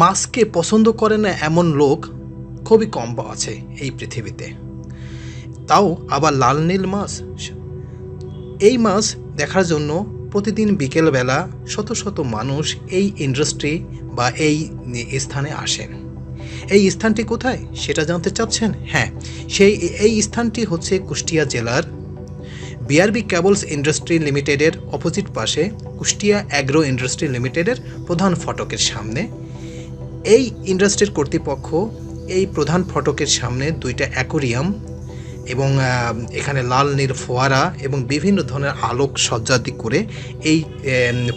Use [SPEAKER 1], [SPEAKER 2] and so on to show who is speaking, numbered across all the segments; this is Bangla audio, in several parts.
[SPEAKER 1] মাছকে পছন্দ করে না এমন লোক খুবই কম আছে এই পৃথিবীতে। তাও আবার লাল নীল মাছ এই মাছ দেখার জন্য প্রতিদিন বিকেলবেলা শত শত মানুষ এই ইন্ডাস্ট্রি বা এই স্থানে আসেন। এই স্থানটি কোথায় সেটা জানতে চাচ্ছেন? হ্যাঁ সেই এই স্থানটি হচ্ছে কুষ্টিয়া জেলার বিআরবি ক্যাবলস ইন্ডাস্ট্রি লিমিটেডের অপোজিট পাশে কুষ্টিয়া অ্যাগ্রো ইন্ডাস্ট্রি লিমিটেডের প্রধান ফটকের সামনে। এই ইন্ডাস্ট্রির কর্তৃপক্ষ এই প্রধান ফটকের সামনে দুইটা অ্যাকোরিয়াম এবং এখানে লাল, নীল ফোয়ারা এবং বিভিন্ন ধরনের আলোক সজ্জাদি করে এই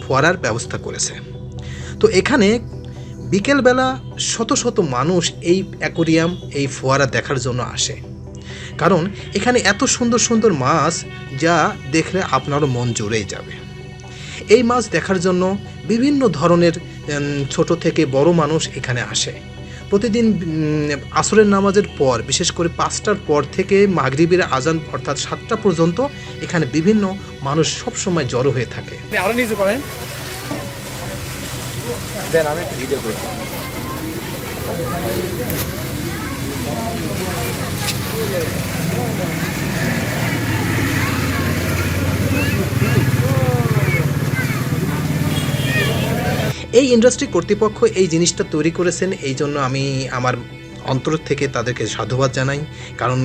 [SPEAKER 1] ফোয়ারার ব্যবস্থা করেছে। তো এখানে বিকেলবেলা শত শত মানুষ এই অ্যাকোরিয়াম, এই ফোয়ারা দেখার জন্য আসে। কারণ এখানে এত সুন্দর সুন্দর মাছ যা দেখলে আপনারও মন জুড়েই যাবে। এই মাছ দেখার জন্য বিভিন্ন ধরনের ছোট থেকে বড় মানুষ এখানে আসে। প্রতিদিন আসরের নামাজের পর বিশেষ করে পাঁচটার পর থেকে মাগরিবের আজান অর্থাৎ সাতটা পর্যন্ত এখানে বিভিন্ন মানুষ সবসময় জড়ো হয়ে থাকে।
[SPEAKER 2] আরও নিচু করেন। আমি ভিডিও করি
[SPEAKER 1] এই ইন্ডাস্ট্রি কর্তৃপক্ষ এই জিনিসটা তৈরি করেছেন এই জন্য আমি আমার অন্তর থেকে তাদেরকে সাধুবাদ জানাই। কারণ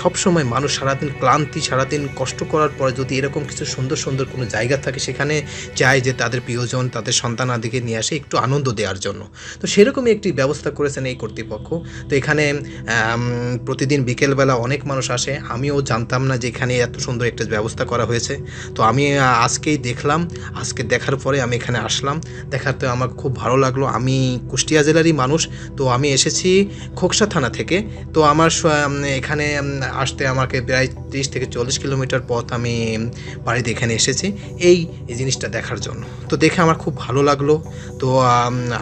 [SPEAKER 1] সব সময় মানুষ সারাদিন ক্লান্তি, সারাদিন কষ্ট করার পরে যদি এরকম কিছু সুন্দর সুন্দর কোনো জায়গা থাকে, সেখানে চায় যে তাদের প্রিয়জন, তাদের সন্তান আদিকে নিয়ে আসে একটু আনন্দ দেওয়ার জন্য। তো সেরকমই একটি ব্যবস্থা করেছেন এই কর্তৃপক্ষ। তো এখানে প্রতিদিন বিকেলবেলা অনেক মানুষ আসে। আমিও জানতাম না যে এখানে এত সুন্দর একটা ব্যবস্থা করা হয়েছে। তো আমি আজকেই দেখলাম। আজকে দেখার পরে আমি এখানে আসলাম। দেখার তো আমার খুব ভালো লাগল। আমি কুষ্টিয়া জেলারই মানুষ। তো আমি এসেছি খোকসা থানা থেকে। তো আমার এখানে আসতে আমাকে প্রায় তিরিশ থেকে চল্লিশ কিলোমিটার পথ আমি বাড়িতে এখানে এসেছি। এই জিনিসটা দেখার জন্য। তো দেখে আমার খুব ভালো লাগল। তো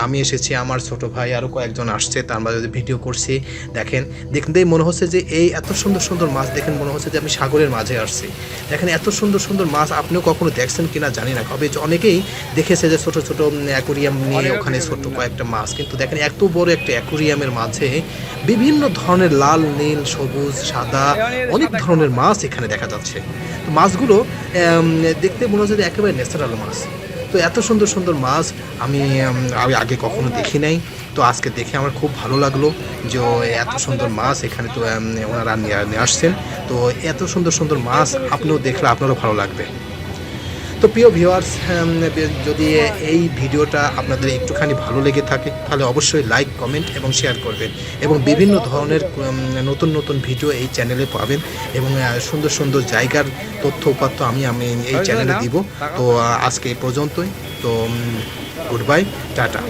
[SPEAKER 1] আমি এসেছি আমার ছোট ভাই আরও কয়েকজন আসছে তার মাঝে ভিডিও করছি দেখেন। দেখতেই মনে হচ্ছে যে এই এত সুন্দর সুন্দর মাছ দেখেন মনে হচ্ছে যে আমি সাগরের মাঝে আসছি। দেখেন এত সুন্দর সুন্দর মাছ আপনিও কখনো দেখছেন কিনা জানি না। তবে অনেকেই দেখেছে যে ছোট ছোট অ্যাকোরিয়াম নিয়ে ওখানে ছোট কয়েকটা মাছ কিন্তু দেখেন এত বড় একটা অ্যাকোরিয়ামের মাঝে বিভিন্ন ধরনের লাল, নীল, সবুজ, সাদা, অনেক ধরনের মাছ এখানে দেখা যাচ্ছে। তো মাছগুলো দেখতে মনে হচ্ছে একেবারে ন্যাচারাল মাছ। তো এত সুন্দর সুন্দর মাছ আমি আমি আগে কখনো দেখি নাই। তো আজকে দেখে আমার খুব ভালো লাগল যে এত সুন্দর মাছ এখানে তো ওনারা নিয়ে আসছেন। তো এত সুন্দর সুন্দর মাছ আপনিও দেখলে আপনারও ভালো লাগবে। তো প্রিয় ভিউয়ার্স যদি এই ভিডিওটা আপনাদের একটুখানি ভালো লেগে থাকে তাহলে অবশ্যই লাইক কমেন্ট এবং শেয়ার করবেন এবং বিভিন্ন ধরনের নতুন নতুন ভিডিও এই চ্যানেলে পাবেন এবং সুন্দর সুন্দর জায়গার তথ্য উপাত্ত আমি আমি এই চ্যানেলে দিব। তো আজকে এই পর্যন্তই। তো গুড বাই টাটা।